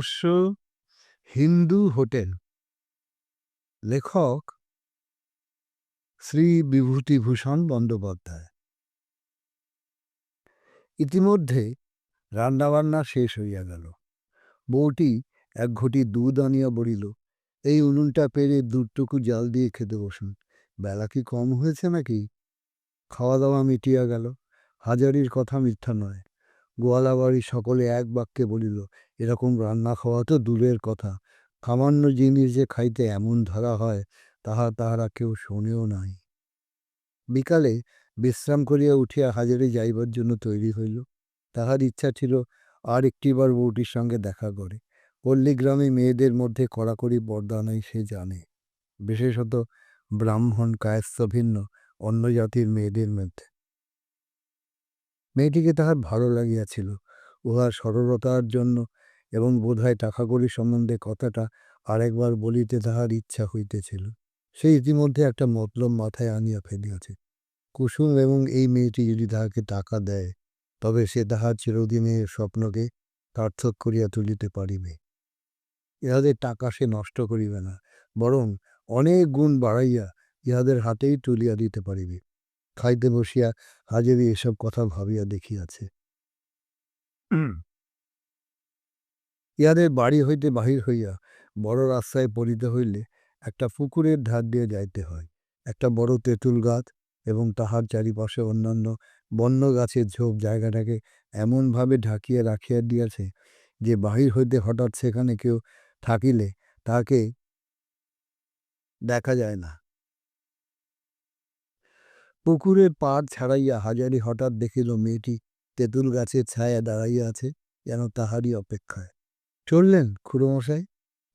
আদর্শ হিন্দু হোটেল। লেখক শ্রী বিভূতিভূষণ বন্দ্যোপাধ্যায়। ইতিমধ্যে রান্নাবান্না শেষ হইয়া গেল। বউটি এক ঘটি দুধ আনিয়া বলিল, এই উনুনটা পেরে দুধটুকু জাল দিয়ে খেতে বসুন। বেলা কি কম হয়েছে নাকি? খাওয়া দাওয়া মিটিয়া গেল। হাজারির কথা মিথ্যা নয়। গোয়ালা বাড়ি সকলে এক বাক্যে বলিল এরকম রান্না খাওয়া তো দূরের কথা। সামান্য জিনিস যে খাইতে এমন ধরা হয়, তাহা তাহারা কেউ শোনেও নাই। বিকালে বিশ্রাম করিয়া উঠিয়া হাজারে যাইবার জন্য তৈরি হইল। তাহার ইচ্ছা ছিল আর একটিবার বউটির সঙ্গে দেখা করে। পল্লীগ্রামে মেয়েদের মধ্যে কড়াকড়ি পর্দা নাই সে জানে। বিশেষত ব্রাহ্মণ কায়স্থ ভিন্ন, অন্য জাতির মেয়েদের মধ্যে। মেয়েটিকে তাহার ভালো লাগিয়াছিল। উহার সরলতার জন্য এবং বোধহয় টাকা কড়ি সম্বন্ধে কথাটা আরেকবার বলিতে তাহার ইচ্ছা হইতেছিল। সে ইতিমধ্যে একটা মতলব মাথায় আনিয়া ফেলিয়াছে। কুসুম এবং এই মেয়েটি যদি তাহাকে টাকা দেয়, তবে সে তাহার চিরদিনের স্বপ্নকে সার্থক করিয়া তুলিতে পারিবে। ইহাদের টাকা সে নষ্ট করিবে না, বরং অনেক গুণ বাড়াইয়া ইহাদের হাতেই তুলিয়া দিতে পারিবে। খাইতে বসিয়া হাজেরি এসব কথা ভাবিয়া দেখিয়াছে। ইহাদের বাড়ি হইতে বাহির হইয়া বড় রাস্তায় পড়িতে হইলে একটা পুকুরের ধার দিয়ে যাইতে হয়। একটা বড় তেঁতুল গাছ এবং তাহার চারিপাশে অন্যান্য বন্য গাছের ঝোপ জায়গাটাকে এমনভাবে ঢাকিয়া রাখিয়া দিয়াছে যে বাহির হইতে হঠাৎ সেখানে কেউ থাকিলে তাকে দেখা যায় না। পুকুরের পাড় ছাড়াইয়া হাজারি হঠাৎ দেখিল মেয়েটি তেঁতুল গাছের ছায়া দাঁড়াইয়া আছে যেন তাহারই অপেক্ষায়। চললেন খুড়োমশাই?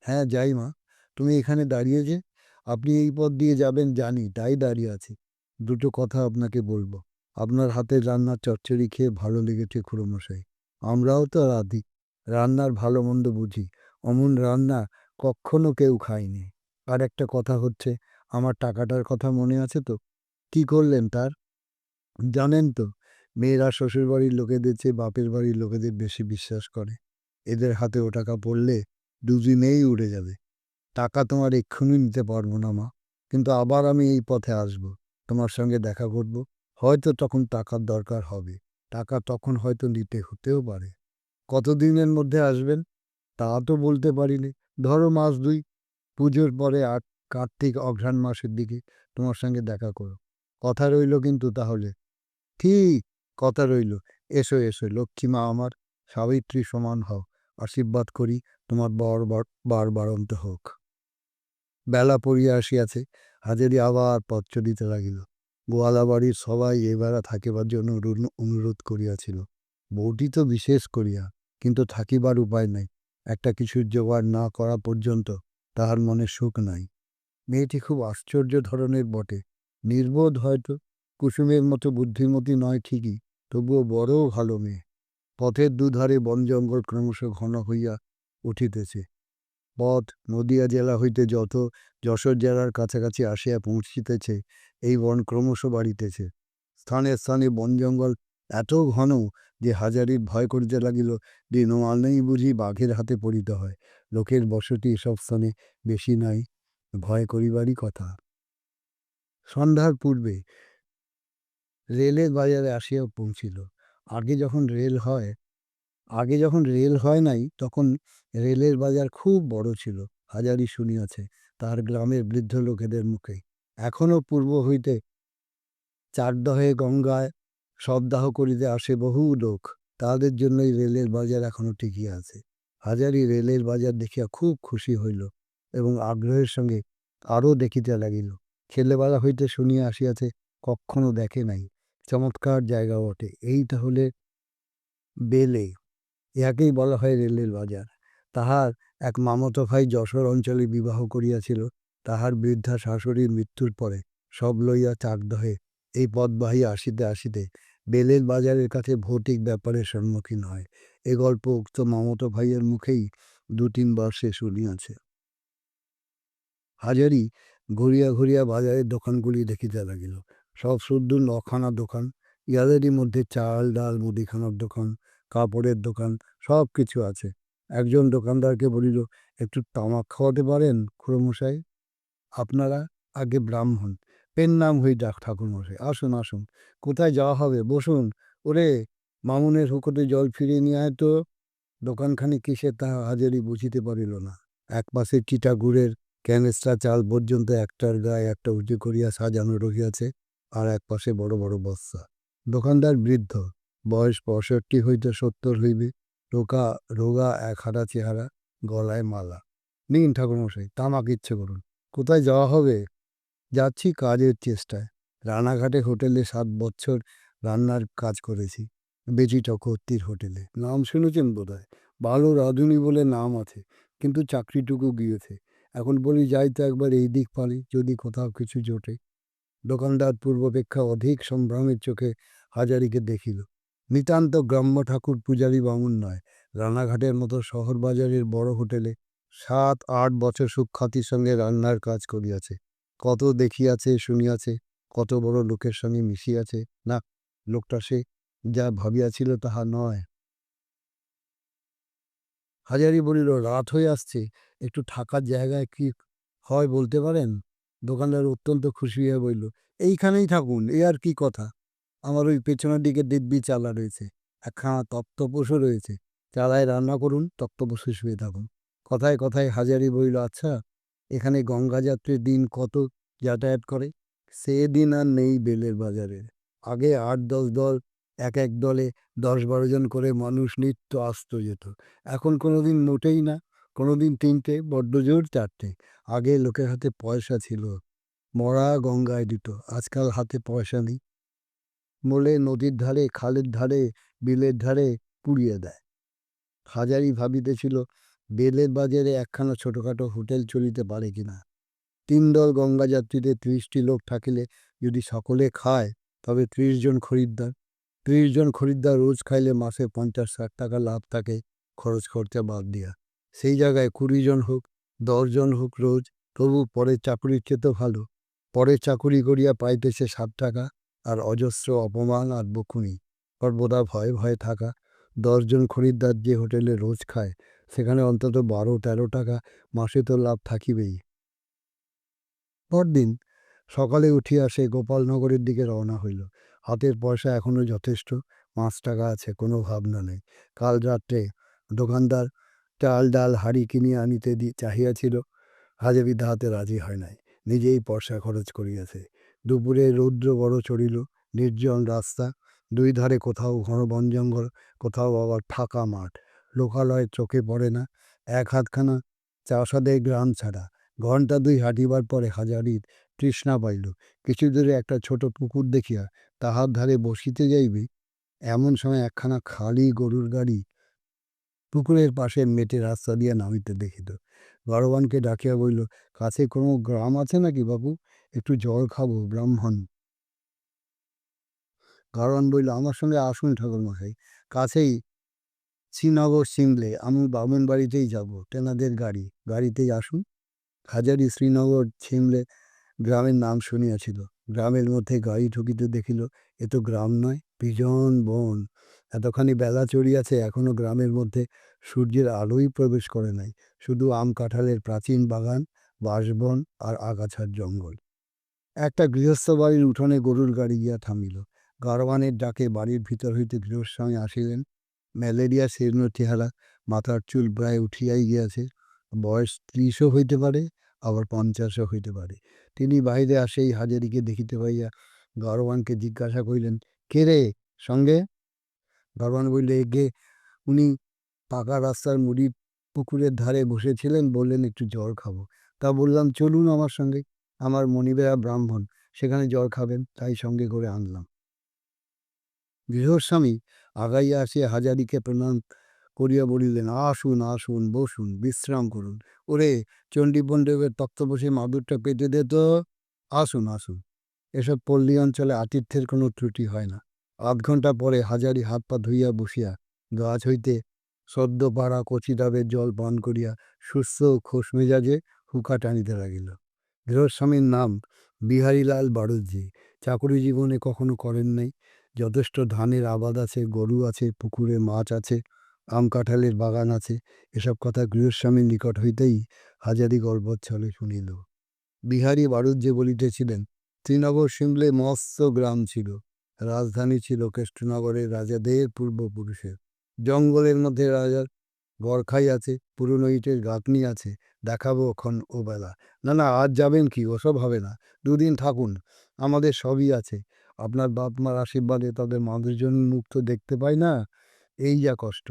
হ্যাঁ যাই মা, তুমি এখানে দাঁড়িয়ে যে, আপনি এই পথ দিয়ে যাবেন জানি, তাই দাঁড়িয়ে আছি। দুটো কথা আপনাকে বলব। আপনার হাতের রান্নার চচ্চড়ি খেয়ে ভালো লেগেছে খুড়োমশাই। আমরাও তো রাধি। রান্নার ভালো মন্দ বুঝি। অমন রান্না কখনো কেউ খায়নি। আর একটা কথা হচ্ছে, আমার টাকাটার কথা মনে আছে তো? কি করলেন তার? জানেন তো, মেয়েরা শ্বশুরবাড়ির লোকেদের চেয়ে বাপের বাড়ির লোকেদের বেশি বিশ্বাস করে। এদের হাতে ও টাকা পড়লে দুদিনেই উড়ে যাবে। টাকা তোমার এক্ষুনি নিতে পারব না, মা। কিন্তু আবার আমি এই পথে আসব, তোমার সঙ্গে দেখা করব। হয়তো তখন টাকার দরকার হবে। টাকা তখন হয়তো নিতে হতেও পারে। কতদিনের মধ্যে আসবেন? তা তো বলতে পারিনি। ধরো মাস দুই, পুজোর পরে আট, কার্তিক, অঘ্রাণ মাসের দিকে তোমার সঙ্গে দেখা করো। কথা রইল কিন্তু তাহলে। ঠিক, কথা রইল। এসো এসো লক্ষ্মীমা আমার, সাবিত্রী সমান হও। আশীর্বাদ করি, তোমার বর বার বাড়ন্ত হোক। বেলা পড়িয়া আসিয়াছে, হাজারি আবার পথ চলিতে লাগিল। গোয়ালা বাড়ির সবাই এবেলা থাকিবার জন্য অনুরোধ করিয়াছিল। বউটি তো বিশেষ করিয়া, কিন্তু থাকিবার উপায় নাই। একটা কিছুর জোগাড় না করা পর্যন্ত তাহার মনে সুখ নাই। মেয়েটি খুব আশ্চর্য ধরনের বটে। নির্বোধ হয়তো, কুসুমের মতো বুদ্ধিমতী নয় ঠিকই, তবুও বড় ভালো মেয়ে। পথের দুধারে বন জঙ্গল ক্রমশ ঘন হইয়া উঠিতেছে। পথ নদিয়া জেলা হইতে যত যশোর জেলার কাছাকাছি আসিয়া পৌঁছিতেছে, এই বন ক্রমশ বাড়িতেছে। স্থানে স্থানে বন জঙ্গল এত ঘন যে হাজারির ভয় করিতে লাগিল যে নোয়ালেই বুঝি বাঘের হাতে পড়িতে হয়। লোকের বসতি এসব স্থানে বেশি নাই, ভয় করিবারই কথা। সন্ধ্যার পূর্বে রেলের বাজারে আসিয়া পৌঁছিল। আগে যখন রেল হয়, আগে যখন রেল হয় নাই, তখন রেলের বাজার খুব বড় ছিল হাজারি শুনিয়াছে তার গ্রামের বৃদ্ধ লোকেদের মুখে। এখনও পূর্ব হইতে চারদহে গঙ্গায় সবদাহ করিতে আসে বহু লোক, তাদের জন্যই রেলের বাজার এখনও টিকিয়া আছে। হাজারি রেলের বাজার দেখিয়া খুব খুশি হইল এবং আগ্রহের সঙ্গে আরও দেখিতে লাগিল। ছেলেবেলা হইতে শুনিয়া আসিয়াছে কখনো দেখে নাই। চমৎকার জায়গা বটে। এই তাহলে বেলে ইহাকেই বলা হয় রেলের বাজার। তাহার এক মামতো ভাই যশোর অঞ্চলে বিবাহ করিয়াছিল, তাহার বৃদ্ধা শাশুড়ির মৃত্যুর পরে সব লইয়া চাকদহে এই পথ বাহিয়া আসিতে আসিতে বেলের বাজারের কাছে ভৌতিক ব্যাপারের সম্মুখীন হয়। এ গল্প উক্ত মামতো ভাইয়ের মুখেই দু তিনবার সে শুনিয়াছে। হাজারি ঘুরিয়া ঘুরিয়া বাজারের দোকানগুলি দেখিতে লাগিল। সব শুদ্ধ নখানা দোকান ইয়াদেরই মধ্যে চাল ডাল, মুদিখানার দোকান, কাপড়ের দোকান, সব কিছু আছে। একজন দোকানদারকে বলিল একটু তামাক খাওয়াতে পারেন খুড়োমশাই? আপনারা আগে ব্রাহ্মণ। পেন নাম হই ডাক ঠাকুরমশাই। আসুন আসুন। কোথায় যাওয়া হবে? বসুন। ওরে, মামুনের হুকোতে জল ফিরিয়ে নিয়ে আয় তো। দোকানখানি কিসে তাহা হাজারি বুঝিতে পারিল না। এক পাশে চিটা গুড়ের ক্যানেস্টা চাল পর্যন্ত একটার গায়ে একটা উঁচু করিয়া সাজানো রহিয়াছে। আর এক পাশে বড় বড় বস্তা। দোকানদার বৃদ্ধ, বয়স পঁয়ষট্টি হইতে সত্তর হইবে, রোগা রোগা এক হাঁটা চেহারা, গলায় মালা। নিন ঠাকুরমশাই, তামাক ইচ্ছে করুন। কোথায় যাওয়া হবে? যাচ্ছি কাজের চেষ্টায়। রানাঘাটে হোটেলে সাত বছর রান্নার কাজ করেছি। বেটি চক্রবর্তীর হোটেলে। নাম শুনেছেন বোধ হয় ভালো রাঁধুনি বলে নাম আছে, কিন্তু চাকরিটুকু গিয়েছে। এখন বলি যাই তো একবার এই দিক পারি যদি কোথাও কিছু জোটে। দোকানদার পূর্বাপেক্ষা অধিক সম্ভ্রমের চোখে হাজারিকে দেখিল। নিতান্ত গ্রাম্য ঠাকুর পূজারী বামুন নয়, রানাঘাটের মতো শহর বাজারের বড় হোটেলে সাত, আট বছর সুখ্যাতির সঙ্গে রান্নার কাজ করিয়াছে। কত দেখিয়াছে, শুনিয়াছে, কত বড় লোকের সঙ্গে মিশিয়াছে। না, লোকটা সে যা ভাবিয়াছিল তাহা নয়। হাজারি বলিল, রাত হয়ে আসছে, একটু থাকার জায়গায় কি হয় বলতে পারেন? দোকানদার অত্যন্ত খুশি হয়ে বলল, এইখানেই থাকুন, এ আর কি কথা। আমার ওই পেছনের দিকে দিব্যি চালা রয়েছে একখানা তক্তপোষও রয়েছে। চালায় রান্না করুন, তক্তপোষে শুয়ে থাকুন। কথায় কথায় হাজারি বইল আচ্ছা এখানে গঙ্গা যাত্রীর দিন কত যাতায়াত করে? সে দিন আর নেই বেলের বাজারে আগে আট, দশ দল, এক এক দলে দশ, বারো জন করে মানুষ নিত্য আসত যেত। এখন কোনো দিন মোটেই না। কোনো দিন তিনটে, বড্ড জোর চারটে। আগে লোকের হাতে পয়সা ছিল, মরা গঙ্গায় দিত, আজকাল হাতে পয়সা নেই। মোলে নদীর ধারে, খালের ধারে, বিলের ধারে পুড়িয়ে দেয়। হাজারি ভাবিতেছিল বেলের বাজারে একখানা ছোটোখাটো হোটেল চলিতে পারে কিনা। তিন দল গঙ্গা যাত্রীতে ত্রিশটি লোক থাকিলে, যদি সকলে খায়, তবে ত্রিশ জন খরিদ্দার। ত্রিশ জন খরিদ্দার রোজ খাইলে মাসে পঞ্চাশ, ষাট টাকা লাভ থাকে, খরচ খরচা বাদ দিয়া। সেই জায়গায় কুড়ি জন হোক দশজন হোক রোজ, তবু পরের চাকুরির চেয়ে তো ভালো। পরের চাকুরি করিয়া পাইতেছে সাত টাকা, আর অজস্র অপমান আর বকুনি। সর্বদা ভয়ে ভয়ে থাকা। দশজন খরিদ্দার যে হোটেলে রোজ খায়, সেখানে অন্তত বারো তেরো টাকা মাসে তো লাভ থাকিবেই। পরদিন সকালে উঠিয়া সে গোপালনগরের দিকে রওনা হইল। হাতের পয়সা এখনও যথেষ্ট, পাঁচ টাকা আছে, কোনো ভাবনা নেই। কাল রাত্রে দোকানদার চাল ডাল, হাড়ি কিনিয়া আনিতে দি চাহিয়াছিল হাজারি তাহাতে রাজি হয় নাই। নিজেই পয়সা খরচ করিয়াছে। দুপুরে রৌদ্র বড় চড়িল। নির্জন রাস্তা। দুই ধারে কোথাও ঘন বন জঙ্গল, কোথাও আবার ফাঁকা মাঠ। লোকালয় চোখে পড়ে না। এক হাতখানা চাষাদের গ্রাম ছাড়া। ঘণ্টা দুই হাঁটিবার পরে হাজারির তৃষ্ণা পাইল। কিছু দূরে একটা ছোট পুকুর দেখিয়া তাহার ধারে বসিতে যাইবে, এমন সময় একখানা খালি গরুর গাড়ি পুকুরের পাশে মেটে রাস্তা দিয়া নামিতে দেখিল। গাড়োয়ানকে ডাকিয়া বলিল, কাছে কোনো গ্রাম আছে নাকি বাবু একটু জল খাব, ব্রাহ্মণ। গাড়োয়ান বলল, আমার সঙ্গে আসুন ঠাকুরমশাই। কাছেই শ্রীনগর সিমলে আমি বামুন বাড়িতেই যাব, তেনাদের গাড়ি। গাড়িতেই আসুন। হাজারি শ্রীনগর ছিমলে গ্রামের নাম শুনিয়াছিল। গ্রামের মধ্যে গাড়ি ঠুকিতে দেখিল, এ তো গ্রাম নয় ভীষণ বন। এতখানি বেলা চড়িয়াছে এখনও গ্রামের মধ্যে সূর্যের আলোই প্রবেশ করে নাই। শুধু আম কাঁঠালের প্রাচীন বাগান, বাঁশবন আর আগাছার জঙ্গল। একটা গৃহস্থ বাড়ির উঠোনে গরুর গাড়ি গিয়া থামিল। গারওয়ানের ডাকে বাড়ির ভিতর হইতে গৃহস্বামী আসিলেন। ম্যালেরিয়া, শীর্ণ চেহারা, মাথার চুল প্রায় উঠিয়াই গিয়াছে। বয়স ত্রিশও হইতে পারে, আবার পঞ্চাশও হইতে পারে। তিনি বাহিরে আসেই হাজারিকে দেখিতে পাইয়া গারোয়ানকে জিজ্ঞাসা করিলেন, কে রে? সঙ্গে? গারোয়ান বললে, এগে উনি পাকা রাস্তার মুড়ি পুকুরের ধারে বসেছিলেন, বললেন, একটু জল খাব। তা বললাম, চলুন আমার সঙ্গে, আমার মণিবেরা ব্রাহ্মণ, সেখানে জল খাবেন। তাই সঙ্গে করে আনলাম। গৃহস্বামী আগাইয়া আসিয়া হাজারিকে প্রণাম করিয়া বলিলেন, আসুন আসুন, বসুন, বিশ্রাম করুন। ওরে চণ্ডীপণ্ডবের তক্ত বসে মাদুরটা পেতে দে তো। আসুন আসুন। এসব পল্লী অঞ্চলে আতিথ্যের কোনো ত্রুটি হয় না। আধ ঘণ্টা পরে হাজারি হাত পা ধুইয়া বসিয়া গাছ হইতে সদ্য পাড়া কচি ডাবের জল পান করিয়া সুস্থ খোশ মেজাজে হুকা টানিতে লাগিল। গৃহস্বামীর নাম বিহারীলাল বাড়ুজ্জি চাকরি জীবনে কখনো করেন নাই। যথেষ্ট ধানের আবাদ আছে, গরু আছে, পুকুরে মাছ আছে, আম কাঁঠালের বাগান আছে। এসব কথা গৃহস্বামীর নিকট হইতেই হাজারি গর্বচ্ছলে শুনিল। বিহারী যে বলিতেছিলেন, শ্রীনগর সিমলে মস্ত গ্রাম ছিল। রাজধানী ছিল কেষ্টনগরের রাজাদের পূর্বপুরুষের। জঙ্গলের মধ্যে রাজার বরখাই আছে, পুরনো ইটের গাঁথনি আছে, দেখাবো ক্ষণ ও বেলা না না, আজ যাবেন কি? ওসব হবে না। দুদিন থাকুন, আমাদের সবই আছে। আপনার বাপ মার আশীর্বাদে তাদের মানুষজন মুখ তো দেখতে পাই না, এই যা কষ্ট।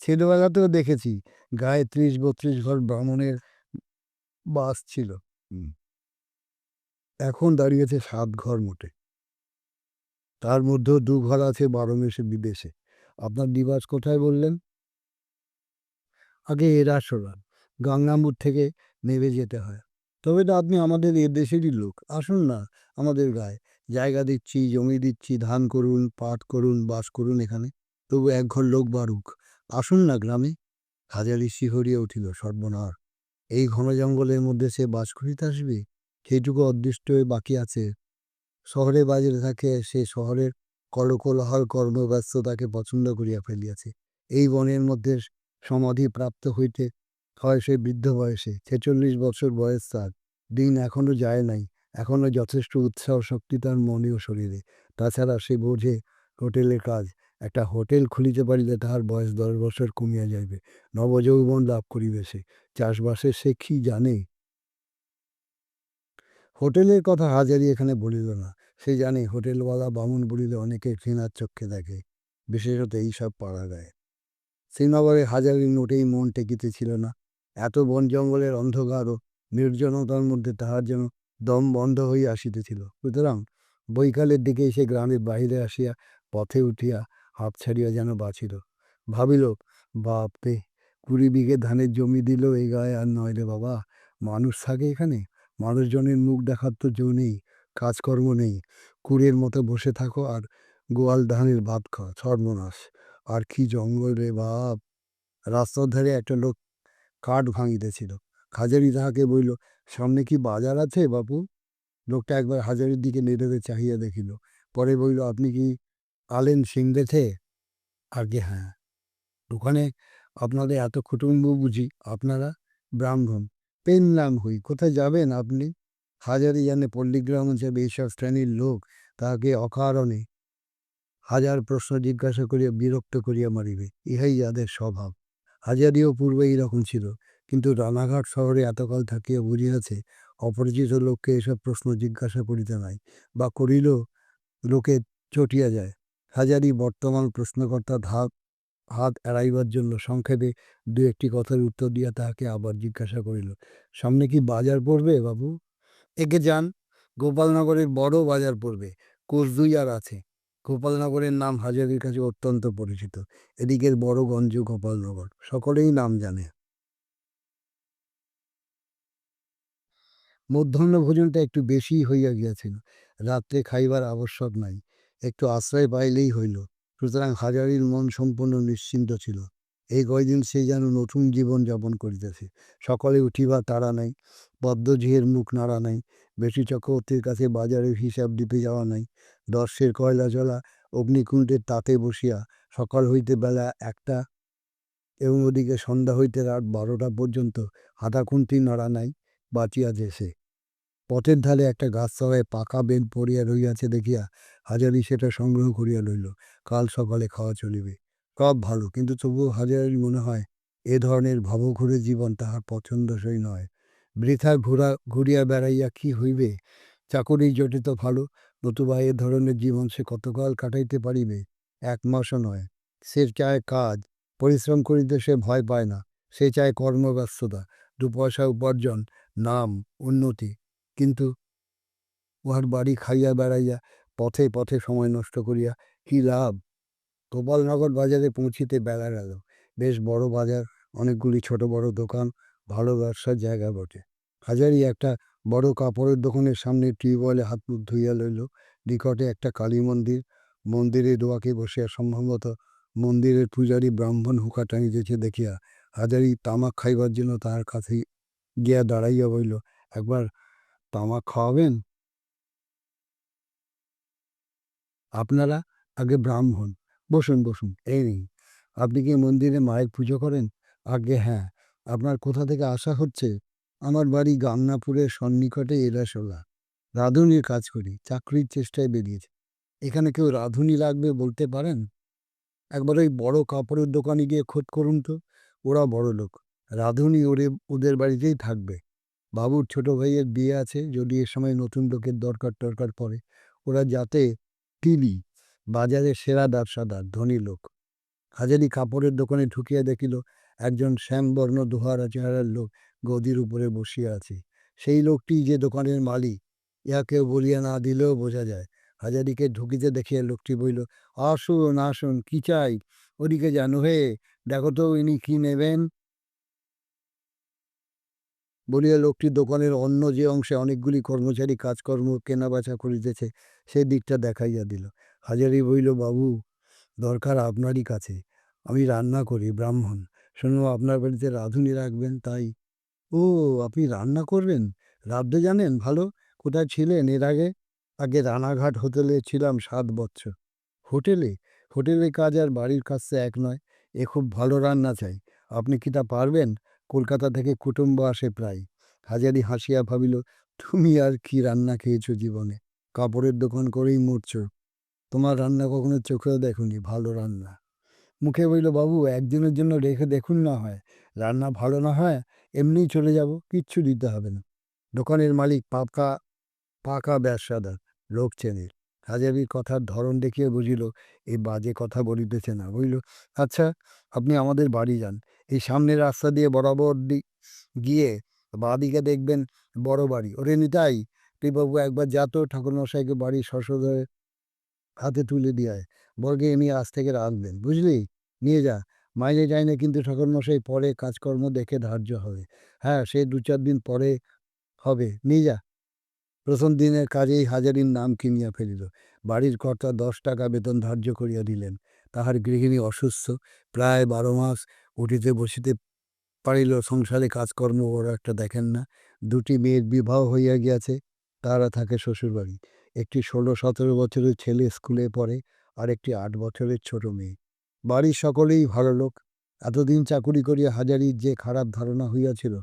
ছেলেবেলাতেও দেখেছি, গায়ে ত্রিশ বত্রিশ ঘর ব্রাহ্মণের বাস ছিল। এখন দাঁড়িয়েছে সাত ঘর মোটে। তার মধ্যেও দু ঘর আছে বারো মেসে বিদেশে। আপনার নিবাস কোথায় বললেন? আগে এরাসোলান গঙ্গামুর থেকে নেমে যেতে হয়। তবে তো আপনি আমাদের এ দেশেরই লোক। আসুন না আমাদের গায়ে। জায়গা দিচ্ছি, জমি দিচ্ছি, ধান করুন, পাট করুন বাস করুন এখানে। তবু এক ঘর লোক বাড়ুক। আসুন না গ্রামে। হাজারি শিহরিয়ে উঠিল, সর্বনার। এই ঘন জঙ্গলের মধ্যে সে বাস করিতে আসবে? সেইটুকু অদৃষ্ট বাকি আছে শহরে বাজারে থাকে, সে শহরের কলকোলাহল, কর্মব্যস্ততাকে পছন্দ করিয়া ফেলিয়াছে। এই বনের মধ্যে সমাধি প্রাপ্ত হইতে হয় সে বৃদ্ধ বয়সে। ছেচল্লিশ বছর বয়স তার। দিন এখনও যায় নাই। এখনও যথেষ্ট উৎসাহ, শক্তি তার মনে ও শরীরে। তাছাড়া সে বোঝে হোটেলের কাজ। একটা হোটেল খুলিতে পারিলে তাহার বয়স দশ বছর কমিয়া যাইবে। নবযৌবন লাভ করিবে সে। চাষবাসের সে কি জানে? হোটেলের কথা হাজারি এখানে বলিল না। সে জানে হোটেলওয়ালা বামুন বলিলে অনেকে ঘৃণার চক্ষে দেখে, বিশেষত এইসব পাড়া গায়ে শ্রীনগরে হাজারির নোটেই মন টেকিতেছিল না। এত বন জঙ্গলের অন্ধকার ও নির্জনতার মধ্যে তাহার যেন দম বন্ধ হইয়া আসিতেছিল। সুতরাং বৈকালের দিকে সে গ্রামের বাহিরে আসিয়া পথে উঠিয়া হাঁপ ছাড়িয়া যেন বাঁচিল। ভাবিল, বাপরে, কুড়ি বিঘে ধানের জমি দিল এই গায়ে আর নয় রে বাবা। মানুষ থাকে এখানে? মানুষজনের মুখ দেখার তো জো নেই। কাজকর্ম নেই। কুড়ের মতো বসে থাকো আর গোয়াল ধানের ভাত খাও, সর্বনাশ। আর কি জঙ্গল রে বাপ! রাস্তার ধারে একটা লোক কাঠ ভাঙিতেছিল। হাজারি তাহাকে বইল সামনে কি বাজার আছে বাপু? লোকটা একবার হাজারির দিকে নেড়ে চাহিয়া দেখিল। পরে বইল আপনি কি আলেন সিংড়েতে? আগে হ্যাঁ। ওখানে আপনাদের এত কুটুম্ব বুঝি, আপনারা ব্রাহ্মণ। পেনলাম হই, কোথায় যাবেন আপনি? হাজারি জানে পল্লীগ্রাম হিসেবে এইসব শ্রেণির লোক তাহাকে অকারণে হাজার প্রশ্ন জিজ্ঞাসা করিয়া বিরক্ত করিয়া মারিবে। ইহাই যাদের স্বভাব। হাজারিও পূর্বে এইরকম ছিল, কিন্তু রানাঘাট শহরে এতকাল থাকিয়া বুঝিয়াছে, অপরিচিত লোককে এসব প্রশ্ন জিজ্ঞাসা করিতে নাই বা করিল লোকে চটিয়া যায়। হাজারি বর্তমান প্রশ্নকর্তা ধাপ, হাত এড়াইবার জন্য সংক্ষেপে দু একটি কথার উত্তর দিয়া তাহাকে আবার জিজ্ঞাসা করিল, সামনে কি বাজার পড়বে বাবু? একে যান গোপালনগরের বড় বাজার পড়বে কোচদুইয়ার আছে। গোপালনগরের নাম হাজারির কাছে অত্যন্ত পরিচিত। এদিকের বড়গঞ্জ গোপালনগর। সকলেই নাম জানে। মধ্যাহ্ন ভোজনটা একটু বেশি হইয়া গিয়াছিল। রাত্রে খাইবার আবশ্যক নাই। একটু আশ্রয় পাইলেই হইল। সুতরাং হাজারির মন সম্পূর্ণ নিশ্চিন্ত ছিল। এই কয়দিন সে যেন নতুন জীবন যাপন করিতেছে। সকলে উঠিবার তাড়া নাই। পদ্মঝিয়ের মুখ নাড়া নাই, বেশি চক্রবর্তীর কাছে বাজারের হিসাব দিতে যাওয়া নাই। দর্শের কয়লা জ্বলা অগ্নিকুণ্ডের তাতে বসিয়া সকাল হইতে বেলা একটা এবং ওদিকে সন্ধ্যা হইতে রাত বারোটা পর্যন্ত হাতাখুন্তি নাড়া নাই বাঁচিয়াছে সে পথের ধারে একটা গাছতলায় পাকা বেল পড়িয়া রইয়াছে দেখিয়া হাজারি সেটা সংগ্রহ করিয়া লইল। কাল সকালে খাওয়া চলিবে। সব ভালো, কিন্তু তবুও হাজারির মনে হয় এ ধরনের ভবঘুরে জীবন তাহার পছন্দসই নয়। বৃথা ঘোরা, ঘুরিয়া বেড়াইয়া কি হইবে? চাকরি জটিত ভালো, নতুবা এ ধরনের জীবন সে কতকাল কাটাইতে পারিবে? এক মাসও নয়। সে চায় কাজ, পরিশ্রম করিতে সে ভয় পায় না। সে চায় কর্মব্যস্ততা দু পয়সা উপার্জন, নাম, উন্নতি। কিন্তু উহার বাড়ি খাইয়া বেড়াইয়া, পথে পথে সময় নষ্ট করিয়া কি লাভ? গোপালনগর বাজারে পৌঁছিতে বেলা গেল। বেশ বড় বাজার, অনেকগুলি ছোট বড় দোকান, ভালো ব্যবসার জায়গা বটে। হাজারি একটা বড় কাপড়ের দোকানের সামনে টিউবওয়েলে হাত মুখ ধুইয়া লইল। নিকটে একটা কালী মন্দির। মন্দিরে দোয়াকে বসিয়া সম্ভবত মন্দিরের পূজারী ব্রাহ্মণ হুকা টানিতেছে দেখিয়া হাজারি তামাক খাইবার জন্য তাহার কাছে গিয়া দাঁড়াইয়া বইল একবার তামাক খাওয়াবেন? আপনারা আগে ব্রাহ্মণ। বসুন বসুন। এই নেই আপনি কি মন্দিরে মায়ের পুজো করেন? আগে হ্যাঁ। আপনার কোথা থেকে আসা হচ্ছে? আমার বাড়ি গাংনাপুরের সন্নিকটে এলাশোলা। রাঁধুনির কাজ করি, চাকরির চেষ্টায় বেরিয়েছে। এখানে কেউ রাঁধুনি লাগবে বলতে পারেন? একবার ওই বড় কাপড়ের দোকানে গিয়ে খোঁজ করুন তো, ওরা বড় লোক। রাঁধুনি ওরে, ওদের বাড়িতেই থাকবে। বাবুর ছোট ভাইয়ের বিয়ে আছে, যদি এ সময় নতুন লোকের দরকার টরকার পড়ে, ওরা যাতে টিলি বাজারে সেরা ব্যবসাদার, ধনী লোক। হাজারি কাপড়ের দোকানে ঢুকিয়া দেখিল, একজন শ্যামবর্ণ দোহারা চেহারার লোক। গদির উপরে বসিয়া আছে। সেই লোকটি যে দোকানের মালিক, ইহাকেও বলিয়া না দিলেও বোঝা যায়। হাজারিকে ঢুকিতে দেখিয়া লোকটি বলিল, আসুন আসুন, কি চাই? ওদিকে জানো হে দেখো তো ইনি কি নেবেন? বলিয়া লোকটি দোকানের অন্য যে অংশে অনেকগুলি কর্মচারী কাজকর্ম কেনাবেচা করিতেছে সেই দিকটা দেখাইয়া দিল। হাজারি বইল বাবু, দরকার আপনারই কাছে। আমি রান্না করি, ব্রাহ্মণ। শুনো, আপনার বাড়িতে রাঁধুনি রাখবেন, তাই ও, আপনি রান্না করবেন? রাঁধতে জানেন ভালো? কোথায় ছিলেন এর আগে? আগে রানাঘাট হোটেলে ছিলাম সাত বছর। হোটেলে? হোটেলের কাজ আর বাড়ির তো এক নয়, এ খুব ভালো রান্না চাই। আপনি কি তা পারবেন? কলকাতা থেকে কুটুম্ব আসে প্রায়। হাজারি হাসিয়া ভাবিল, তুমি আর কি রান্না খেয়েছো জীবনে? কাপড়ের দোকান করেই মরছ। তোমার রান্না কখনো চোখেও দেখুনি, ভালো রান্না। মুখে বইল বাবু একদিনের জন্য রেখে দেখুন না হয়। রান্না ভালো না হয় এমনিই চলে যাব, কিচ্ছু দিতে হবে না। দোকানের মালিক পাকা পাকা ব্যবসাদার, লোক চেনে। হাজারির কথার ধরন দেখিয়ে বুঝিল এই বাজে কথা বলিতেছে না। বুঝল আচ্ছা আপনি আমাদের বাড়ি যান। এই সামনের রাস্তা দিয়ে বরাবর দিক গিয়ে বাঁদিকে দেখবেন বড় বাড়ি। ওরে নিতাই তুই বাবু একবার যা তো ঠাকুরমশাইকে বাড়ি শশধরে হাতে তুলে দিয়ে আয়। বর্গে এমনি আজ থেকে রাখবেন। বুঝলি? নিয়ে যা। মাইনে যায় না কিন্তু ঠাকুরমশাই পরে কাজকর্ম দেখে ধার্য হবে। হ্যাঁ সে দু চার দিন পরে হবে। নিয়ে যা। প্রথম দিনের কাজেই হাজারির নাম কিনিয়া ফেলিল। বাড়ির কর্তা দশ টাকা বেতন ধার্য করিয়া দিলেন। তাহার গৃহিণী অসুস্থ। প্রায় বারো মাস উঠিতে বসিতে পারিল, সংসারে কাজকর্ম ওর একটা দেখেন না। দুটি মেয়ের বিবাহ হইয়া গিয়াছে, তারা থাকে শ্বশুরবাড়ি। একটি ষোলো সতেরো বছরের ছেলে স্কুলে পড়ে আর একটি আট বছরের ছোট মেয়ে। বাড়ির সকলেই ভালো লোক। এতদিন চাকুরি করিয়া হাজারির যে খারাপ ধারণা হইয়াছিল,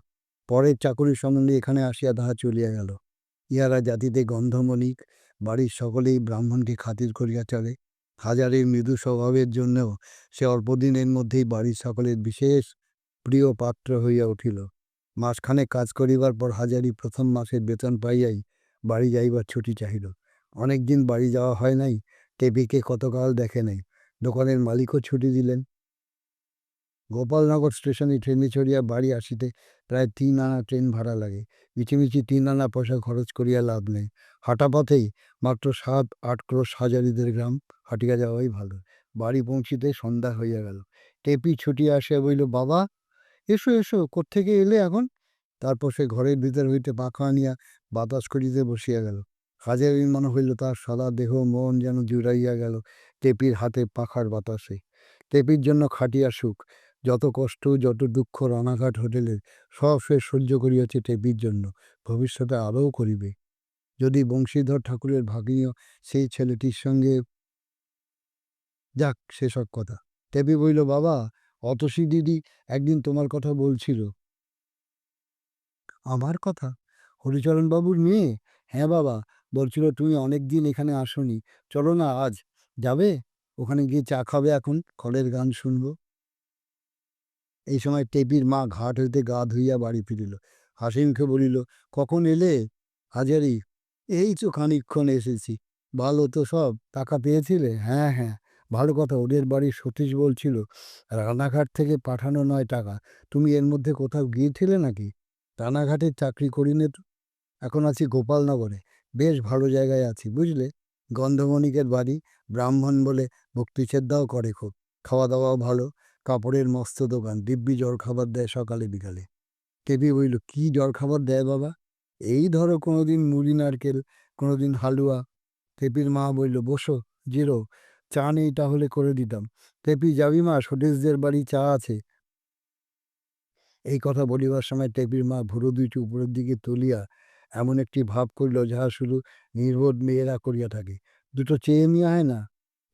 পরের চাকুরির সম্বন্ধে এখানে আসিয়া তাহা চলিয়া গেল। ইহারা জাতিতে গন্ধমণিক, বাড়ির সকলেই ব্রাহ্মণকে খাতির করিয়া চলে। হাজারের মৃদু স্বভাবের জন্যও সে অল্পদিনের মধ্যেই বাড়ির সকলের বিশেষ প্রিয় পাত্র হইয়া উঠিল। মাসখানে কাজ করিবার পর হাজারি প্রথম মাসের বেতন পাইয়াই বাড়ি যাইবার ছুটি চাহিল। অনেক দিন বাড়ি যাওয়া হয় নাই, টেবিকে কতকাল দেখে নাই। দোকানের মালিকও ছুটি দিলেন। গোপালনগর স্টেশনে ট্রেনে চড়িয়া বাড়ি আসিতে প্রায় তিন আনা ট্রেন ভাড়া লাগে। মিছিমিছি তিন আনা পয়সা খরচ করিয়া লাভ নেই। হাঁটা পথেই মাত্র সাত, আট ক্রোশ হাজারিদের গ্রাম হাঁটিয়া যাওয়াই ভালো। বাড়ি পৌঁছিতে সন্ধ্যা হইয়া গেল। টেপি ছুটিয়া আসিয়া বইল বাবা, এসো এসো, কোত্থেকে এলে এখন? তারপর সে ঘরের ভিতর হইতে পাখা আনিয়া বাতাস করিতে বসিয়া গেল। হাজারির মনে হইল, তার সাদা দেহ মন যেন জুড়াইয়া গেল। টেপির হাতে পাখার বাতাসে। টেপির জন্য খাটিয়া সুখ যত কষ্ট, যত দুঃখ রানাঘাট হোটেলের সব সে সহ্য করিয়াছে টেপির জন্য। ভবিষ্যতে আরও করিবে। যদি বংশীধর ঠাকুরের ভাগিনীয় সেই ছেলেটির সঙ্গে যাক সেসব কথা। টেপি বইল বাবা, অতসী দিদি একদিন তোমার কথা বলছিল। আমার কথা? হরিচরণবাবুর মেয়ে? হ্যাঁ বাবা, বলছিল তুমি অনেক দিন এখানে আসোনি। চলো না আজ যাবে? ওখানে গিয়ে চা খাবে এখন খলের গান শুনব। এই সময় টেপির মা ঘাট হইতে গা ধুইয়া বাড়ি ফিরিল। হাসি মুখে বলিল, কখন এলে? হাজারি, এই তো খানিকক্ষণ এসেছি। ভালো তো সব, টাকা পেয়েছিলে? হ্যাঁ হ্যাঁ ভালো কথা, ওদের বাড়ির সতীশ বলছিল, রানাঘাট থেকে পাঠানো নয় টাকা। তুমি এর মধ্যে কোথাও গিয়েছিলে নাকি? রানাঘাটের চাকরি করি নে এখন আছি গোপালনগরে। বেশ ভালো জায়গায় আছি, বুঝলে? গন্ধমণিকের বাড়ি ব্রাহ্মণ বলে ভক্তিছেদ্দাও করে খুব। খাওয়া দাওয়াও ভালো, কাপড়ের মস্ত দোকান, দিব্যি জল খাবার দেয় সকালে বিকালে। কেবি বইল, কি জল খাবার দেয় বাবা? এই ধরো কোনোদিন মুড়ি, নারকেল, কোনোদিন হালুয়া। তেপির মা বলল বসো জিরো চা নেই তাহলে করে দিতাম। তেপি, যাবি মা? সতীশদের বাড়ি চা আছে। এই কথা বলিবার সময় টেপির মা ভুরু দুইটি উপরের দিকে তুলিয়া এমন একটি ভাব করিল যাহা শুধু নির্বোধ মেয়েরা করিয়া থাকে। দুটো চেয়ে নিয়ে হয় না?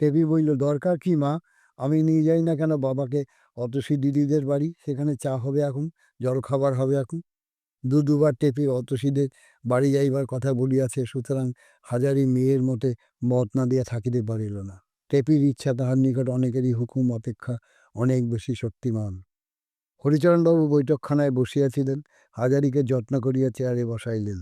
টেপি বইল দরকার কি মা? আমি নিয়ে যাই না কেন? বাবাকে অতসী দিদিদের বাড়ি, সেখানে চা হবে এখন জলখাবার হবে এখন। দু দুবার টেপি অতসীদের বাড়ি যাইবার কথা বলিয়াছে, সুতরাং হাজারি মেয়ের মতে মত না দিয়া থাকিতে পারিল না। টেপির ইচ্ছা তাহার নিকট অনেকেরই হুকুম, অপেক্ষা অনেক বেশি শক্তিমান। হরিচরণবাবু বৈঠকখানায় বসিয়াছিলেন, হাজারিকে যত্ন করিয়া চেয়ারে বসাইলেন।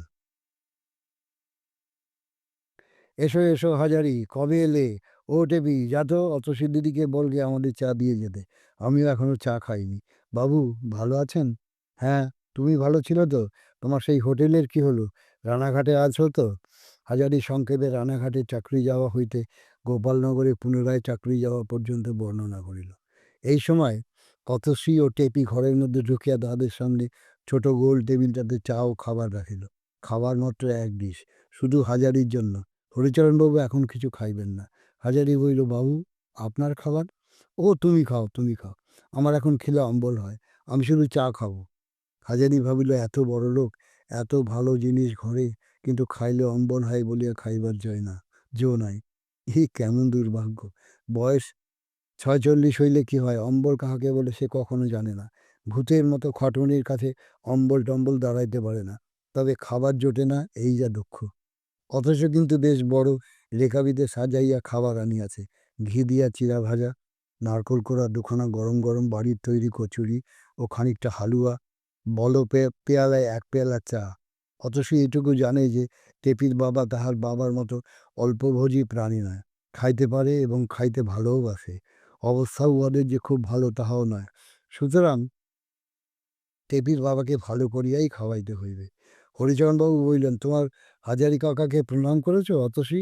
এসো এসো হাজারি, কবে এলে? ও টেপি যা তো অতসী দিদিকে বলগে আমাদের চা দিয়ে যেতে। আমিও এখনও চা খাইনি। বাবু, ভালো আছেন? হ্যাঁ তুমি ভালো ছিল তো? তোমার সেই হোটেলের কি হলো? রানাঘাটে আছো তো হাজারি সংক্ষেপে রানাঘাটে চাকরি যাওয়া হইতে গোপালনগরে পুনরায় চাকরি যাওয়া পর্যন্ত বর্ণনা করিল। এই সময় কতশ্রী ও টেপি ঘরের মধ্যে ঢুকিয়া তাদের সামনে ছোট গোল টেবিলটাতে চা ও খাবার রাখিল। খাবার মাত্র এক ডিশ, শুধু হাজারির জন্য। হরিচরণবাবু এখন কিছু খাইবেন না। হাজারি বইল বাবু, আপনার খাবার? ও, তুমি খাও তুমি খাও। আমার এখন খেলে অম্বল হয়, আমি শুধু চা খাব। হাজারি ভাবিল, এত বড় লোক, এত ভালো জিনিস ঘরে, কিন্তু খাইলে অম্বল হয় বলিয়া খাইবার জয় না, জো নাই। ই কেমন দুর্ভাগ্য। বয়স ছয়চল্লিশ হইলে কি হয়? অম্বল কাহাকে বলে সে কখনো জানে না। ভূতের মতো খটমনির কাছে অম্বল টম্বল দাঁড়াইতে পারে না। তবে খাবার জোটে না, এই যা দুঃখ। অথচ কিন্তু বেশ বড় রেখাবিতে সাজাইয়া খাবার আনিয়াছে। ঘি দিয়া চিরা ভাজা, নারকোল কোড়া দুখানা গরম গরম বাড়ির তৈরি কচুরি ও খানিকটা হালুয়া, বল পেয়ালায় এক পেয়ালা চা। অথচ এটুকু জানে যে টেপির বাবা তাহার বাবার মতো অল্পভোজী প্রাণী নয়। খাইতে পারে এবং খাইতে ভালোও ভালোওবাসে অবস্থাও ওদের যে, খুব ভালো, তাহাও নয়। সুতরাং টেপির বাবাকে ভালো করিয়াই খাওয়াইতে হইবে। হরিচরণবাবু বললেন, তোমার হাজারি কাকাকে প্রণাম করেছ? অতসী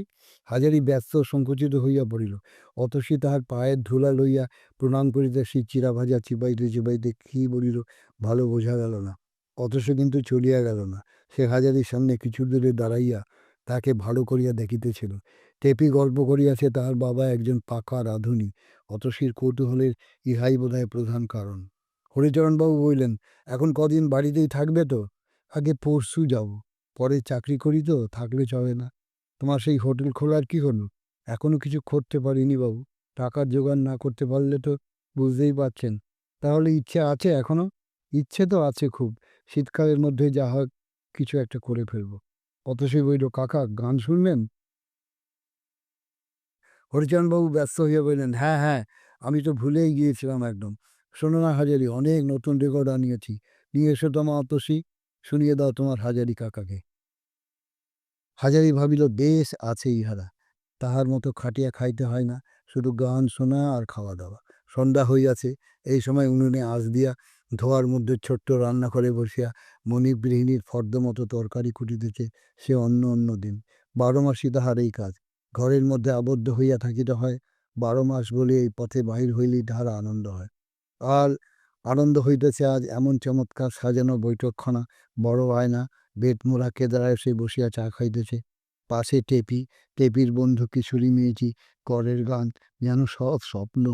হাজারি ব্যস্ত সংকুচিত হইয়া পড়িল। অতসী তাহার পায়ের ধুলা লইয়া প্রণাম করিতে সেই চিরা ভাজা চিবাইতে চিবাইতে কী বলিল, ভালো বোঝা গেল না। অথচ কিন্তু চলিয়া গেল না। সে হাজারির সামনে কিছু দূরে দাঁড়াইয়া তাকে ভালো করিয়া দেখিতেছিল। টেপি গল্প করিয়াছে তাহার বাবা একজন পাকা রাঁধুনি। অতসীর কৌতূহলের ইহাই বোধহয় প্রধান কারণ। হরিচরণবাবু বললেন, এখন কদিন বাড়িতেই থাকবে তো? আগে পরশু যাব। পরে চাকরি করি তো, থাকলে চলে না। তোমার সেই হোটেল খোলার কি হলো? এখনও কিছু করতে পারিনি বাবু। টাকার জোগাড় না করতে পারলে তো বুঝতেই পারছেন। তাহলে ইচ্ছে আছে এখনও? ইচ্ছে তো আছে খুব। শীতকালের মধ্যে যা হয় কিছু একটা করে ফেলব। অতসী বইল কাকা, গান শুনবেন? হরিচরণবাবু ব্যস্ত হইয়া বললেন হ্যাঁ হ্যাঁ আমি তো ভুলেই গিয়েছিলাম একদম। শোনো না হাজারি, অনেক নতুন রেকর্ড আনিয়েছি। নিয়ে এসো তোমার অতসী শুনিয়ে দাও তোমার হাজারি কাকাকে। হাজারি ভাবিল, বেশ আছে ইহারা। তাহার মতো খাটিয়া খাইতে হয় না। শুধু গান শোনা আর খাওয়া দাওয়া সন্ধ্যা হইয়াছে। এই সময় উনুনে আঁচ দিয়া ধোয়ার মধ্যে ছোট্ট রান্নাঘরে বসিয়া মণিগৃহিণীর ফর্দ মতো তরকারি কুটিতেছে সে অন্য অন্য দিন। বারো মাসই তাহার এই কাজ। ঘরের মধ্যে আবদ্ধ হইয়া থাকিতে হয়, বারো মাস বলে এই পথে বাহির হইলেই তাহার আনন্দ হয়। আর আনন্দ হইতেছে আজ এমন চমৎকার সাজানো বৈঠকখানা, বড় আয়না বেট মোড়া কেদারায় সে বসিয়া চা খাইতেছে। পাশে টেপি, টেপির বন্ধু কিশোরী মেয়েটি, করের গান, যেন সব স্বপ্ন।